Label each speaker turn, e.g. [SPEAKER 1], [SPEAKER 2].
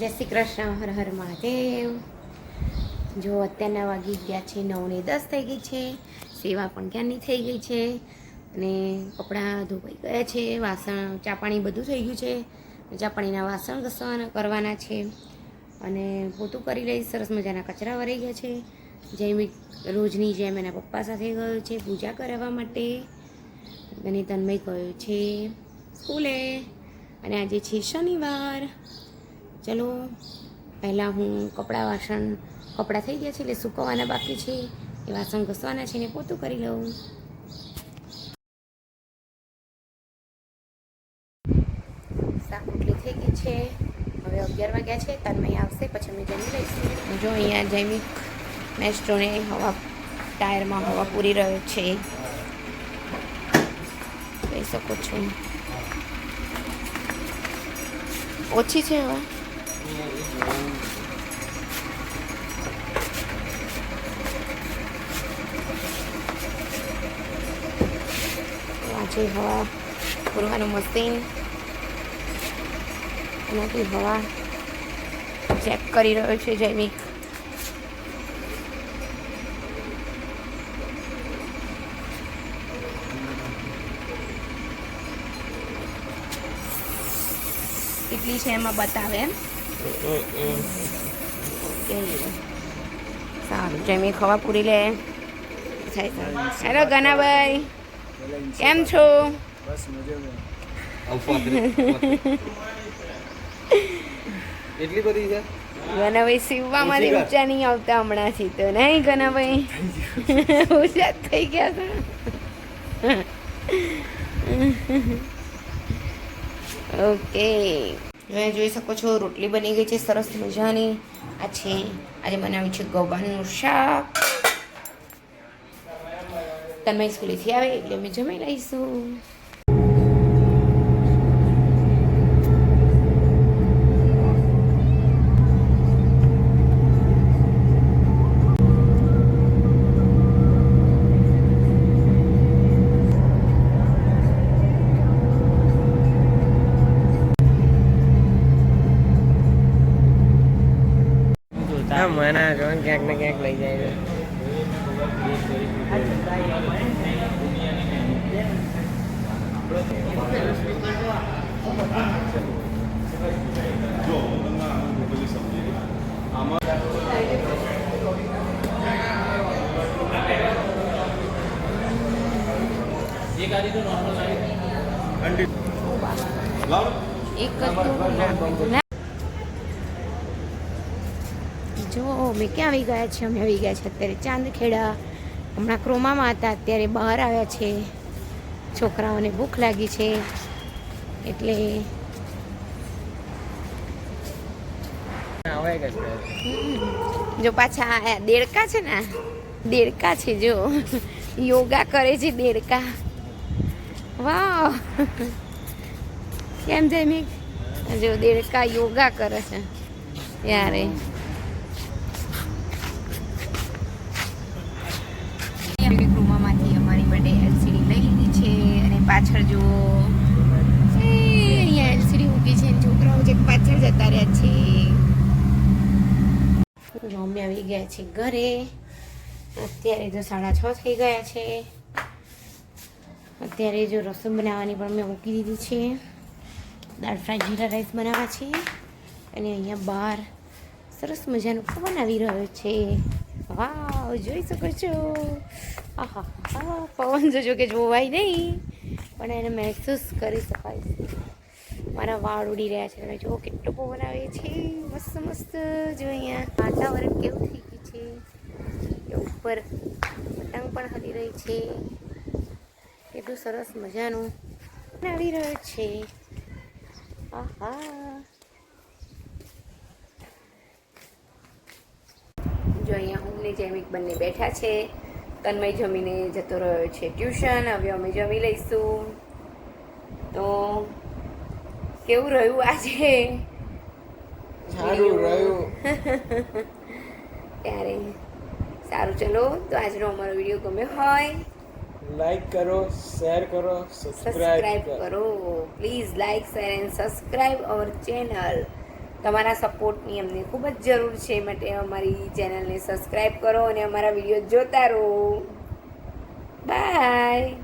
[SPEAKER 1] જય શ્રી કૃષ્ણ, હર હર મહાદેવ. જો અત્યારના વાગી ગયા છે નવ ને દસ થઈ ગઈ છે, સેવા પણ ક્યાંની થઈ ગઈ છે? અને કપડાં ધોવાઈ ગયા છે, વાસણ, ચા પાણી બધું થઈ ગયું છે. ચા પાણીના વાસણ ઘસવાના, કરવાના છે. અને પોતું કરી લઈ સરસ મજાના કચરા વરાઈ ગયા છે. જેમ રોજની જેમ એના પપ્પા સાથે ગયો છે પૂજા કરાવવા માટે. અને તન્મય ગયો છે સ્કૂલે. અને આજે છે શનિવાર. ચલો, પહેલાં હું કપડાં વાસણ, કપડાં થઈ ગયા છે એટલે સૂકવવાના બાકી છે. એ વાસણ ઘસવાના છે ને પોતું કરી લઉં. શાક રોટલી થઈ ગઈ છે. હવે અગિયાર વાગ્યા છે તન્મય આવશે, પછી અમે જમી લઈશું. જો અહીંયા જૈમિક મેસ્ટ્રોને હવા, ટાયરમાં હવા પૂરી રહ્યો છે. કહી શકો છો. ઓછી છે હવા? આજે હવા પૂરવાનું મશીન. એનાથી હવા ચેક કરી રહ્યો છે જૈમિક કેટલી છે એમાં બતાવે એમ? ઓકે સારું જૈમિક હવા પૂરી લે. હેલો ગનાભાઈ કેમ છો?
[SPEAKER 2] બસ એટલી બધી છે?
[SPEAKER 1] ગનાભાઈ સીવવામાંથી
[SPEAKER 2] ઊંચા
[SPEAKER 1] નહીં આવતા હમણાંથી તો નહીં ગનાભાઈ? ઊંચા થઈ ગયા હતા ઓકે. હવે જોઈ શકો છો, રોટલી બની ગઈ છે, સરસ મજાની. આ છે, આજે બનાવ્યું છે ગવાનનું શાક. તમે સ્કૂલેથી આવે એટલે અમે જમી લઈશું.
[SPEAKER 2] હા મને જો ક્યાંક ને ક્યાંક લઈ જાય છે
[SPEAKER 1] એક જ ના જો અમે ક્યાં આવી ગયા છે અમે આવી ગયા છે અત્યારે ચાંદખેડા. હમણાં ક્રોમામાં હતા, અત્યારે બહાર આવ્યા છે. છોકરાઓને ભૂખ લાગી છે. એટલે
[SPEAKER 2] છે
[SPEAKER 1] જો, પાછા દેડકા છે ને દેડકા છે, જો. યોગા કરે છે દેડકા. વાહ કેમ જૈમિક જો, દેડકા યોગા કરે છે. યારે ક્રોમામાંથી અમારી માટે એલસીડી લઈ લીધી છે અને પાછળ જુઓ એ અહીંયા એલસીડી મૂકી છે અને છોકરાઓ જે પાછળ જતા છે. મમ્મી આવી ગયા છે ઘરે. અત્યારે તો સાડા છ થઈ ગયા છે. અત્યારે જો રસમ બનાવવાની પણ મેં મૂકી દીધી છે. દાળ ફ્રાય જીરા રાઈસ બનાવવા છે. અને અહીંયા બહાર સરસ મજાનો પવન આવી રહ્યો છે. વાવ, જોઈ શકો છો. આહા પવન જોજો કે જોવાય નહીં. પણ એને મહેસૂસ કરી શકાય છે. મારા વાળ ઉડી રહ્યા છે. તમે જુઓ કેટલો પવન આવે છે. મસ્ત મસ્ત. જો અહીંયા વાતાવરણ કેવું થઈ ગયું છે. એ ઉપર પતંગ પણ હલી રહી છે. કેટલું સરસ મજાનું આવી રહ્યો છે. આહા. જો અહીંયા હું ને જૈમિક બંને બેઠા છે. તન્મય જમીને જતો રહ્યો છે ટ્યુશન. હવે અમે જમી લઈશું. તો કેવું રહ્યું આજે?
[SPEAKER 2] સારું રહ્યું.
[SPEAKER 1] ત્યારે સારું ચલો તો આજનો અમારો વીડિયો ગમ્યો હોય
[SPEAKER 2] લાઈક કરો શેર કરો
[SPEAKER 1] સબસ્ક્રાઇબ
[SPEAKER 2] સબસ્ક્રાઇબ કરો.
[SPEAKER 1] કરો. Please like share and subscribe our channel તમારા સપોર્ટની અમને ખૂબ જ જરૂર છે માટે અમારી ચેનલને સબસ્ક્રાઈબ કરો અને અમારા વીડિયો જોતા રહો. બાય